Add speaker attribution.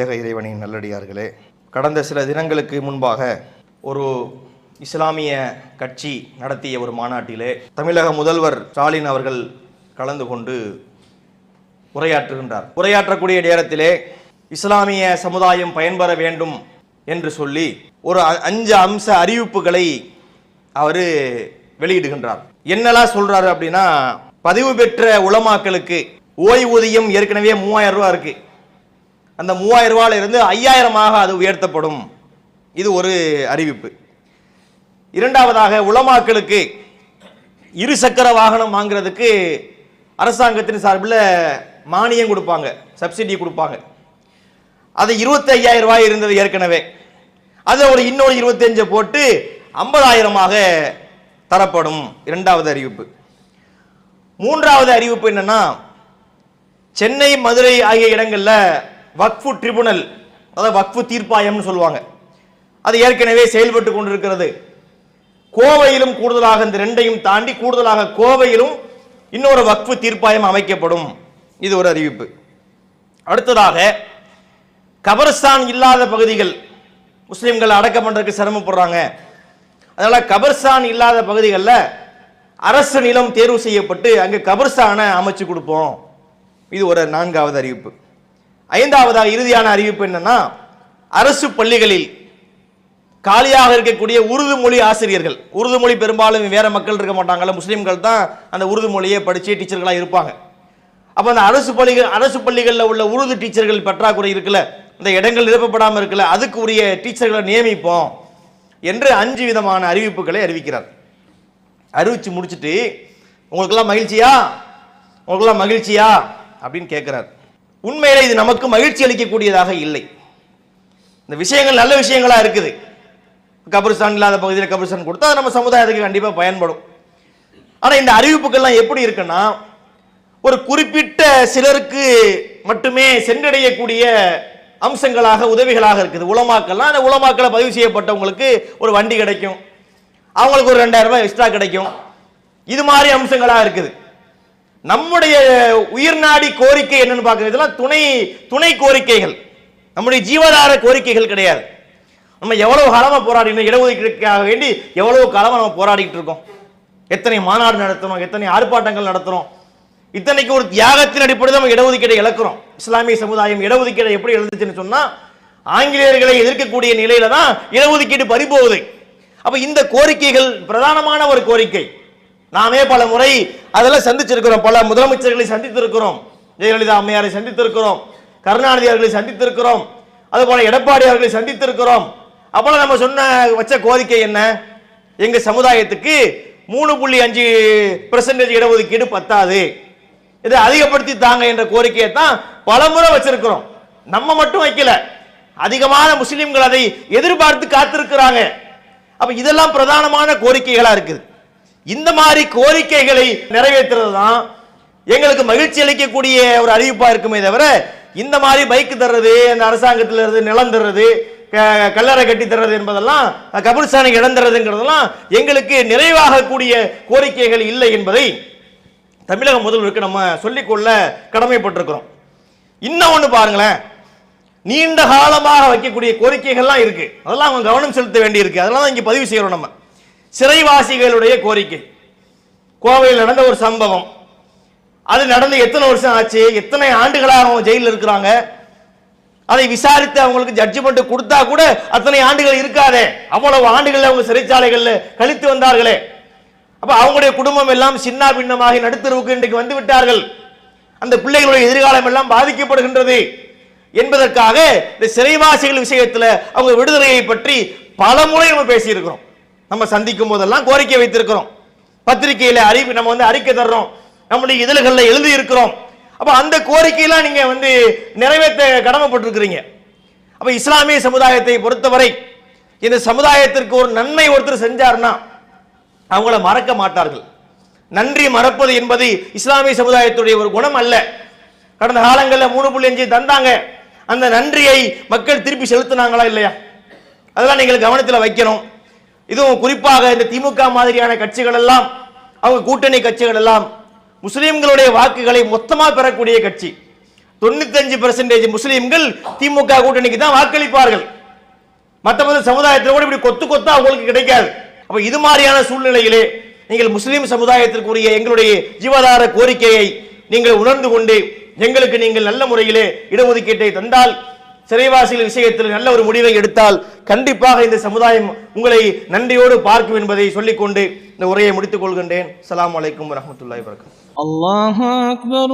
Speaker 1: ஏக இறைவனின் நல்லடியார்களே கடந்த சில தினங்களுக்கு முன்பாக ஒரு இஸ்லாமிய கட்சி நடத்திய ஒரு மாநாட்டிலே தமிழக முதல்வர் ஸ்டாலின் அவர்கள் கலந்து கொண்டு உரையாற்றுகின்றார். உரையாற்றக்கூடிய நேரத்திலே இஸ்லாமிய சமுதாயம் பயன்பெற வேண்டும் என்று சொல்லி ஒரு அஞ்சு அம்ச அறிவிப்புகளை அவர் வெளியிடுகின்றார். என்னெல்லாம் சொல்றாரு அப்படின்னா பதிவு பெற்ற உளமாக்களுக்கு ஓய்வூதியம் ஏற்கனவே மூவாயிரம் ரூபா இருக்கு. அந்த மூவாயிரம் ரூபாயில இருந்து ஐயாயிரமாக அது உயர்த்தப்படும். இது ஒரு அறிவிப்பு. இரண்டாவதாக உளமாக்களுக்கு இருசக்கர வாகனம் வாங்குறதுக்கு அரசாங்கத்தின் சார்பில் மானியம் கொடுப்பாங்க சப்சிடி கொடுப்பாங்க. அது இருபத்தி ஐயாயிரம் ரூபாய் இருந்தது ஏற்கனவே. அதை ஒரு இன்னொரு இருபத்தஞ்சை போட்டு ஐம்பதாயிரமாக தரப்படும். இரண்டாவது அறிவிப்பு. மூன்றாவது அறிவிப்பு என்னன்னா சென்னை மதுரை ஆகிய இடங்களில் வக்ஃபு ட்ரிபுனல் அதாவது வக்ஃபு தீர்ப்பாயம்னு சொல்லுவாங்க. அது ஏற்கனவே செயல்பட்டு கொண்டிருக்கிறது. கோவையிலும் கூடுதலாக இந்த ரெண்டையும் தாண்டி கூடுதலாக கோவையிலும் இன்னொரு வக்ஃபு தீர்ப்பாயம் அமைக்கப்படும். இது ஒரு அறிவிப்பு. அடுத்ததாக கபர்ஸ்தான் இல்லாத பகுதிகள் முஸ்லிம்கள் அடக்கம் பண்றதுக்கு சிரமப்படுறாங்க. அதனால கபர்ஸ்தான் இல்லாத பகுதிகளில் அரசு நிலம் தேர்வு செய்யப்பட்டு அங்கே கபர்ஸ்தானை அமைச்சு கொடுப்போம். இது ஒரு நான்காவது அறிவிப்பு. ஐந்தாவதாக இறுதியான அறிவிப்பு என்னன்னா அரசு பள்ளிகளில் காலியாக இருக்கக்கூடிய உருது மொழி ஆசிரியர்கள் உருது மொழி பெரும்பாலும் வேற மக்கள் இருக்க மாட்டாங்கல்ல முஸ்லீம்கள் தான் அந்த உருது மொழியை படிச்சு டீச்சர்களாக இருப்பாங்க. அப்போ அந்த அரசு பள்ளிகள் அரசு பள்ளிகளில் உள்ள உருது டீச்சர்கள் பற்றாக்குறை இருக்குல்ல இந்த இடங்கள் நிரப்பப்படாமல் இருக்குல்ல அதுக்கு உரிய டீச்சர்களை நியமிப்போம் என்று அஞ்சு விதமான அறிவிப்புகளை அறிவிக்கிறார். அறிவிச்சு முடிச்சுட்டு உங்களுக்கெல்லாம் மகிழ்ச்சியா? உங்களுக்கெல்லாம் மகிழ்ச்சியா? அப்படின்னு கேட்கிறார் உண்மையில இது நமக்கு மகிழ்ச்சி அளிக்கக்கூடியதாக இல்லை. இந்த விஷயங்கள் நல்ல விஷயங்களா இருக்குது. கபிரிஸ்தான் இல்லாத பகுதியில் கபிரிஸ்தான் கொடுத்தா அது நம்ம சமுதாயத்துக்கு கண்டிப்பாக பயன்படும். ஆனால் இந்த அறிவிப்புகள்லாம் எப்படி இருக்குன்னா ஒரு குறிப்பிட்ட சிலருக்கு மட்டுமே சென்றடையக்கூடிய அம்சங்களாக உதவிகளாக இருக்குது. உலமாக்கள்லாம் அந்த உலமாக்களை பதிவு செய்யப்பட்டவங்களுக்கு ஒரு வண்டி கிடைக்கும். அவங்களுக்கு ஒரு ரெண்டாயிரம் ரூபாய் எக்ஸ்ட்ரா கிடைக்கும். இது மாதிரி அம்சங்களாக இருக்குது. நம்முடைய உயிர்நாடி கோரிக்கை என்னன்னு பார்க்குறது இதெல்லாம் துணை துணை கோரிக்கைகள். நம்முடைய ஜீவதார கோரிக்கைகள் கிடையாது. நம்ம எவ்வளவு காலமா போராடினோம் இடஒதுக்கீடுக்காக வேண்டி எவ்வளவு காலமா நம்ம போராடிட்டு இருக்கோம்? எத்தனை மாநாடு நடத்துறோம்? எத்தனை ஆர்ப்பாட்டங்கள் நடத்துறோம்? இத்தனைக்கு ஒரு தியாகத்தின் அடிப்படையில் நம்ம இடஒதுக்கீடை இழக்கிறோம். இஸ்லாமிய சமுதாயம் இடஒதுக்கீடை எப்படி எழுதுச்சுன்னு சொன்னா ஆங்கிலேயர்களை எதிர்க்கக்கூடிய நிலையில தான் இடஒதுக்கீடு பறிபோகுது. அப்ப இந்த கோரிக்கைகள் பிரதானமான ஒரு கோரிக்கை. நாமே பல முறை அதெல்லாம் சந்திச்சிருக்கிறோம். பல முதலமைச்சர்களை சந்தித்திருக்கிறோம். ஜெயலலிதா அம்மையாரை சந்தித்திருக்கிறோம். கருணாநிதி அவர்களை சந்தித்திருக்கிறோம். அதுபோல எடப்பாடி அவர்களை சந்தித்திருக்கிறோம். அப்போல நம்ம சொன்ன வச்ச கோரிக்கை என்ன? எங்க சமுதாயத்துக்கு மூணு புள்ளி அஞ்சு பெர்சன்டேஜ் இடஒதுக்கீடு பத்தாது. இதை அதிகப்படுத்தி தாங்க என்ற கோரிக்கையை தான் பலமுறை வச்சிருக்கிறோம். நம்ம மட்டும் வைக்கல. அதிகமான முஸ்லிம்கள் அதை எதிர்பார்த்து காத்திருக்கிறாங்க. அப்ப இதெல்லாம் பிரதானமான கோரிக்கைகளா இருக்குது. இந்த மாதிரி கோரிக்கைகளை நிறைவேற்றுறது தான் எங்களுக்கு மகிழ்ச்சி அளிக்கக்கூடிய ஒரு அறிவிப்பாக இருக்குமே தவிர இந்த மாதிரி பைக் தர்றது அந்த அரசாங்கத்தில் இருந்து நிலம் தர்றது க- கல்லறை கட்டி தர்றது என்பதெல்லாம் கபிரிஸ்தானுக்கு இடம் தர்றதுங்கிறதெல்லாம் எங்களுக்கு நிறைவாகக்கூடிய கோரிக்கைகள் இல்லை என்பதை தமிழக முதல்வருக்கு நம்ம சொல்லிக்கொள்ள கடமைப்பட்டிருக்கிறோம். இன்னும் ஒன்று பாருங்களேன். நீண்ட காலமாக வைக்கக்கூடிய கோரிக்கைகள்லாம் இருக்கு. அதெல்லாம் அவங்க கவனம் செலுத்த வேண்டியிருக்கு. அதெல்லாம் தான் இங்கே பதிவு செய்கிறோம் நம்ம. சிறைவாசிகளுடைய கோரிக்கை. கோவையில் நடந்த ஒரு சம்பவம். அது நடந்து எத்தனை வருஷம் ஆச்சு? எத்தனை ஆண்டுகளாக அவங்க ஜெயிலில் இருக்கிறாங்க? அதை விசாரித்து அவங்களுக்கு ஜட்ஜ்மெண்ட் கொடுத்தா கூட அத்தனை ஆண்டுகள் இருக்காதே. அவ்வளவு ஆண்டுகள் அவங்க சிறைச்சாலைகளில் கழித்து வந்தார்களே. அப்ப அவங்களுடைய குடும்பம் எல்லாம் சின்ன பின்னமாகி நடுத்தருவுக்கு இன்றைக்கு வந்து விட்டார்கள். அந்த பிள்ளைகளுடைய எதிர்காலம் எல்லாம் பாதிக்கப்படுகின்றது என்பதற்காக இந்த சிறைவாசிகள் விஷயத்தில் அவங்க விடுதலையை பற்றி பல முறை நம்ம பேசியிருக்கிறோம். நம்ம சந்திக்கும் போதெல்லாம் கோரிக்கை வைத்திருக்கிறோம். பத்திரிகையில அறிவு நம்ம வந்து அறிக்கை தர்றோம். நம்முடைய இதழ்களில் எழுதி இருக்கிறோம் அப்ப அந்த கோரிக்கையெல்லாம் நீங்க வந்து நிறைவேற்ற கடமைப்பட்டிருக்கிறீங்க. அப்ப இஸ்லாமிய சமுதாயத்தை பொறுத்தவரை இந்த சமுதாயத்திற்கு ஒரு நன்மை ஒருத்தர் செஞ்சாருன்னா அவங்கள மறக்க மாட்டார்கள். நன்றி மறப்பது என்பது இஸ்லாமிய சமுதாயத்துடைய ஒரு குணம் அல்ல. கடந்த காலங்களில் மூணு புள்ளி அஞ்சு தந்தாங்க. அந்த நன்றியை மக்கள் திருப்பி செலுத்தினாங்களா இல்லையா? அதெல்லாம் நீங்கள் கவனத்தில் வைக்கணும். இதுவும் குறிப்பாக இந்த திமுக மாதிரியான கட்சிகள் எல்லாம் அவங்க கூட்டணி கட்சிகள் எல்லாம் முஸ்லீம்களுடைய வாக்குகளை மொத்தமாக பெறக்கூடிய கட்சி. தொண்ணூத்தஞ்சு பெர்சன்டேஜ் முஸ்லீம்கள் திமுக கூட்டணிக்கு தான் வாக்களிப்பார்கள். மற்றபோது சமுதாயத்தில் கூட இப்படி கொத்து கொத்தா அவங்களுக்கு கிடைக்காது. அப்ப இது மாதிரியான சூழ்நிலையிலே நீங்கள் முஸ்லீம் சமுதாயத்திற்குரிய எங்களுடைய ஜீவாதார கோரிக்கையை நீங்கள் உணர்ந்து கொண்டு எங்களுக்கு நீங்கள் நல்ல முறையிலே இடஒதுக்கீட்டை தந்தால் சிறைவாசிகள் விஷயத்தில் நல்ல ஒரு முடிவை எடுத்தால் கண்டிப்பாக இந்த சமுதாயம் உங்களை நன்றியோடு பார்க்கும் என்பதை சொல்லிக்கொண்டு இந்த உரையை முடித்துக் கொள்கின்றேன். அலாம் வலைக்கம்
Speaker 2: வரமத்துல்லாய் வரகம் அல்லாஹ் அக்பர்